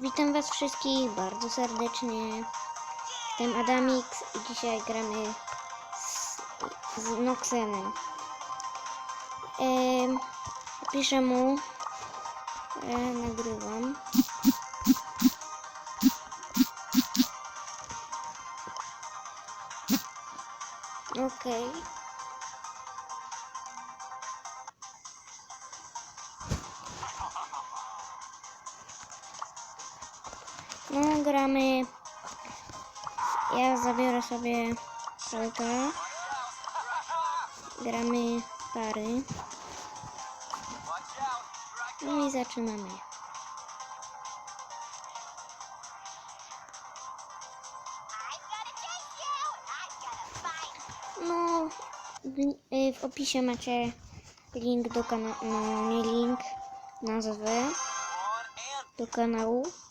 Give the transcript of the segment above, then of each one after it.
Witam Was wszystkich bardzo serdecznie. Jestem Adamix i dzisiaj gramy z, z Noxenem. Ehm, piszę mu, e, nagrywam. Okej. No, gramy. Ja zabiorę sobie Polka. Gramy pary. No i zaczynamy. No, w, y, w opisie macie link do kanału, no nie link, nazwę do kanału.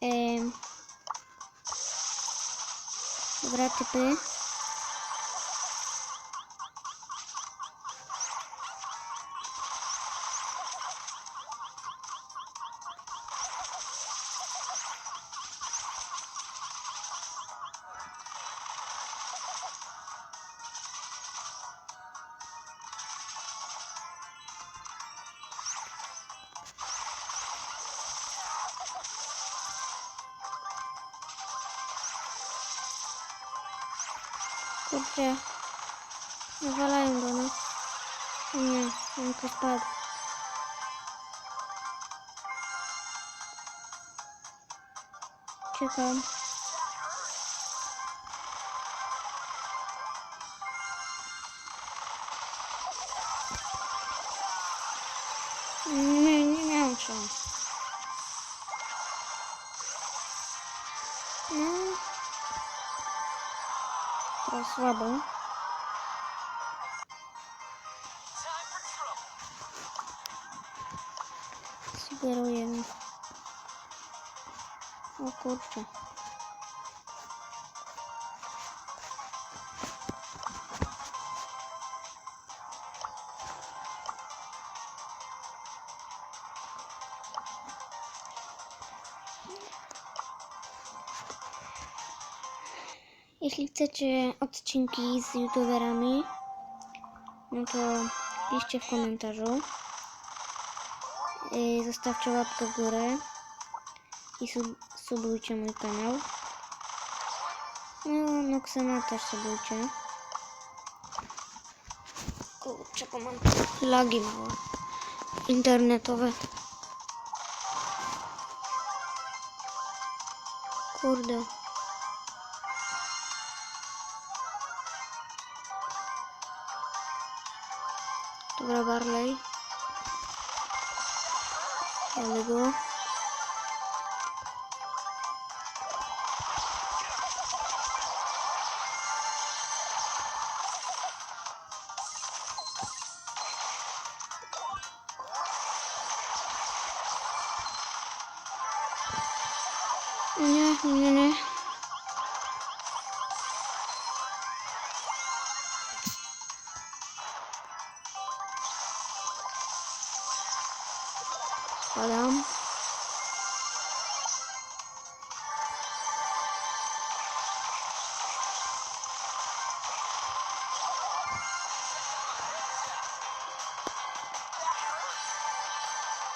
Em, Dobra, typy. Kurczę. Nawalają go, no. Nie, on tu spadł. Czekam. Nie, nie miałem szans. No. Teraz słabo. Sugerujemy. O kurczę. Jeśli chcecie odcinki z youtuberami, no to piszcie w komentarzu. Yy, Zostawcie łapkę w górę i sub subujcie mój kanał. No, Noxena też subujcie. Kurczę, bo mam lagi małe internetowe. Kurde. Dobra, Barley. Ale go. Nie, nie, nie.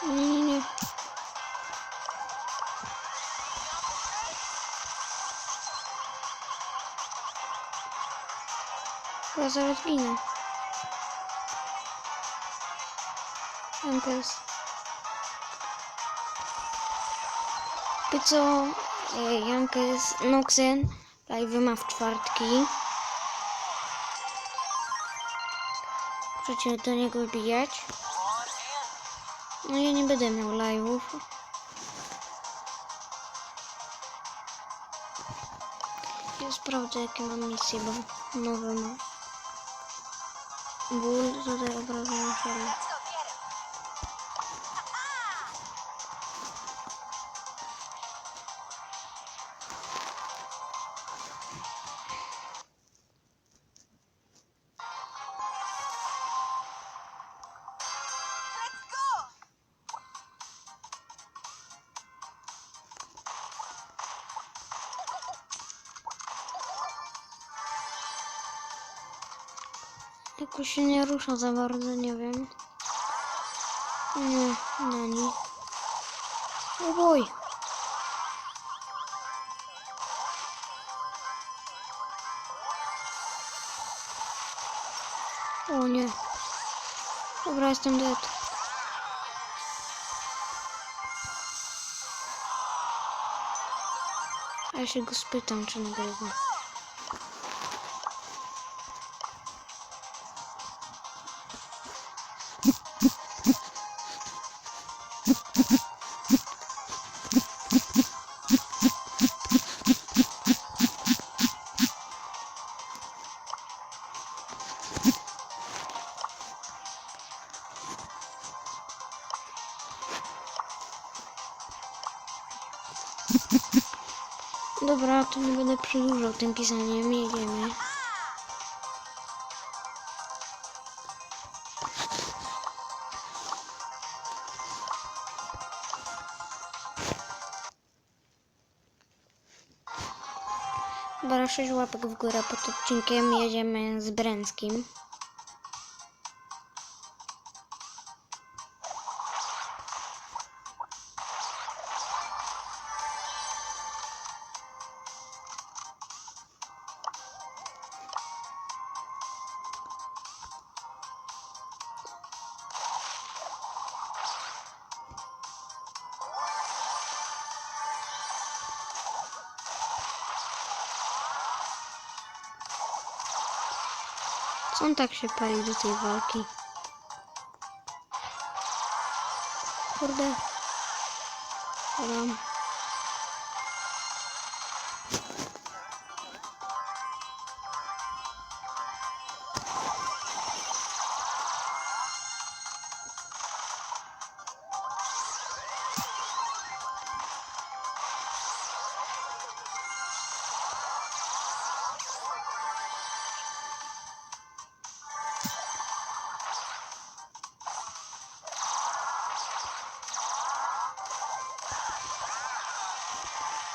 Spadam. Nie, nie, nie. Ja ginę. Jankes. E, Noxen live ma w czwartki. Możecie do niego wbijać. No ja nie będę miał live'ów. Ja sprawdzę jakie mam misje, bo nowe mam. Ból zadaje obrażenia Jakoś się nie rusza za bardzo, nie wiem. Nie, Nani. O boj. O nie. Dobra, jestem dead. A ja się go spytam, czy nagrywa. Dobra, to nie będę przedłużał tym pisaniem, jedziemy. Dobra, 6 łapek w górę pod odcinkiem, jedziemy z Bręckim. On tak się pali do tej walki? Kurde. Ram.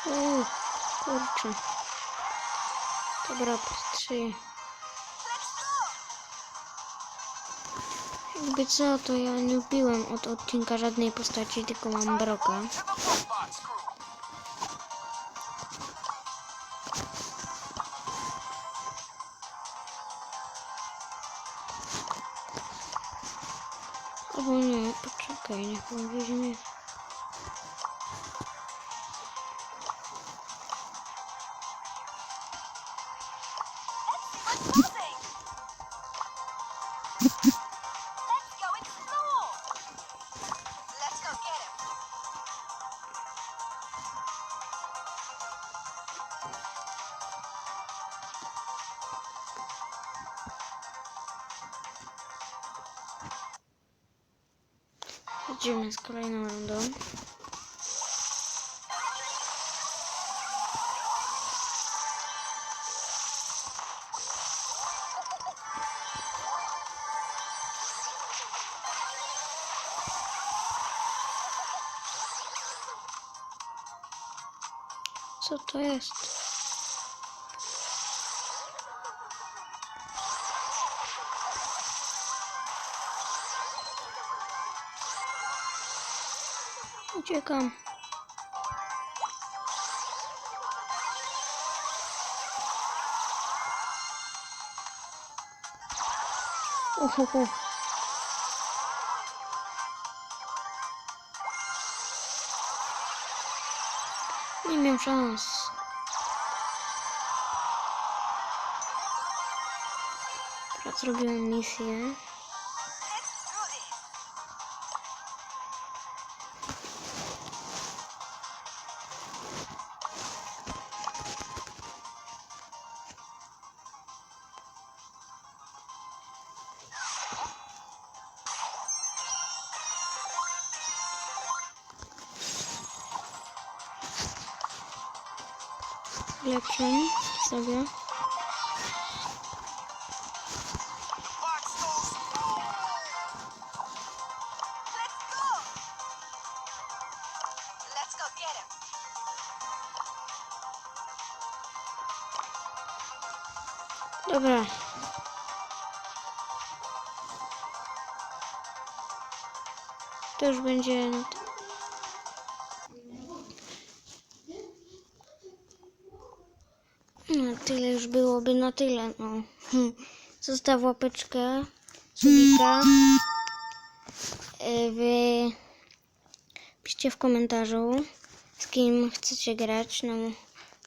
Uuu, kurczę. Dobra, trzy. Jakby co, to ja nie ubiłem od odcinka żadnej postaci, tylko mam broka. Albo nie, poczekaj, niech on weźmie. Idziemy z kolejną rundą. Co to jest? Uciekam. Uhuhu. Nie miał szans. Teraz zrobiłem misję. lepszym sobie. Dobra. To już będzie... tyle już byłoby na tyle, no. Hm. Zostaw łapeczkę, subika. Y, Wy piszcie w komentarzu, z kim chcecie grać. No,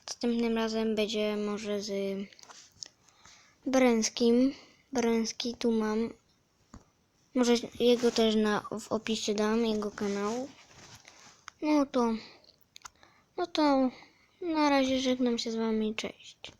następnym razem będzie może z Bręskim. Bręski tu mam. Może jego też na, w opisie dam, jego kanał. No to, no to na razie żegnam się z wami, cześć.